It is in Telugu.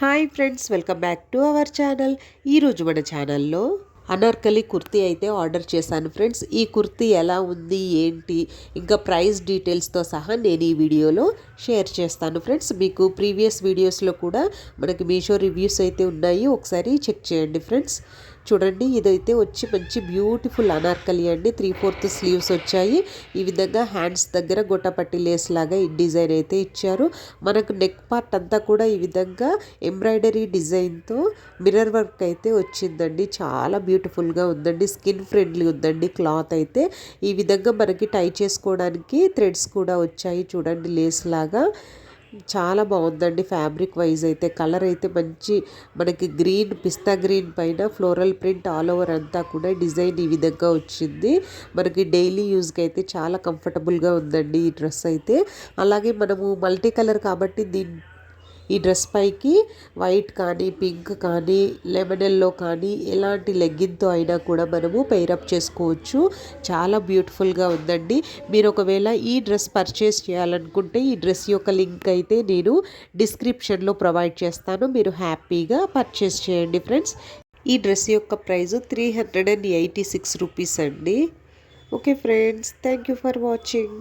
Hi friends welcome back to our channel. ఈరోజు మన ఛానల్లో అనార్కలి కుర్తీ అయితే ఆర్డర్ చేశాను ఫ్రెండ్స్. ఈ కుర్తీ ఎలా ఉంది ఏంటి ఇంకా ప్రైస్ డీటెయిల్స్తో సహా నేను ఈ వీడియోలో షేర్ చేస్తాను ఫ్రెండ్స్. మీకు ప్రీవియస్ వీడియోస్లో కూడా మనకి మీషో రివ్యూస్ అయితే ఉన్నాయి. ఒకసారి చెక్ చేయండి ఫ్రెండ్స్. చూడండి ఇదైతే వచ్చి మంచి బ్యూటిఫుల్ అనార్కలి అండి. త్రీ ఫోర్త్ స్లీవ్స్ వచ్చాయి. ఈ విధంగా హ్యాండ్స్ దగ్గర గొట్టపట్టి లేస్ లాగా ఈ డిజైన్ అయితే ఇచ్చారు. మనకు నెక్ పార్ట్ అంతా కూడా ఈ విధంగా ఎంబ్రాయిడరీ డిజైన్తో మిర్రర్ వర్క్ అయితే వచ్చిందండి. చాలా బ్యూటిఫుల్గా ఉందండి. స్కిన్ ఫ్రెండ్లీ ఉందండి క్లాత్ అయితే. ఈ విధంగా మనకి టై చేసుకోవడానికి థ్రెడ్స్ కూడా వచ్చాయి. చూడండి లేస్ లాగా. చాలా బాగుందండి ఫ్యాబ్రిక్ వైజ్ అయితే. కలర్ అయితే మంచి మనకి గ్రీన్ పిస్తా గ్రీన్ పైన ఫ్లోరల్ ప్రింట్ ఆల్ ఓవర్ అంతా కూడా డిజైన్ ఈ విధంగా వచ్చింది. మనకి డైలీ యూజ్కి అయితే చాలా కంఫర్టబుల్గా ఉందండి ఈ డ్రెస్ అయితే. అలాగే మనము మల్టీ కలర్ కాబట్టి దీని ఈ డ్రెస్ పైకి వైట్ కానీ పింక్ కానీ లెమన్ ఎల్లో కానీ ఎలాంటి లెగ్గిన్తో అయినా కూడా మనము పెయిరప్ చేసుకోవచ్చు. చాలా బ్యూటిఫుల్గా ఉందండి. మీరు ఒకవేళ ఈ డ్రెస్ పర్చేస్ చేయాలనుకుంటే ఈ డ్రెస్ యొక్క లింక్ అయితే నేను డిస్క్రిప్షన్లో ప్రొవైడ్ చేస్తాను. మీరు హ్యాపీగా పర్చేస్ చేయండి ఫ్రెండ్స్ ఈ డ్రెస్ యొక్క price three hundred and eighty six rupees అండి. Okay friends thank you for watching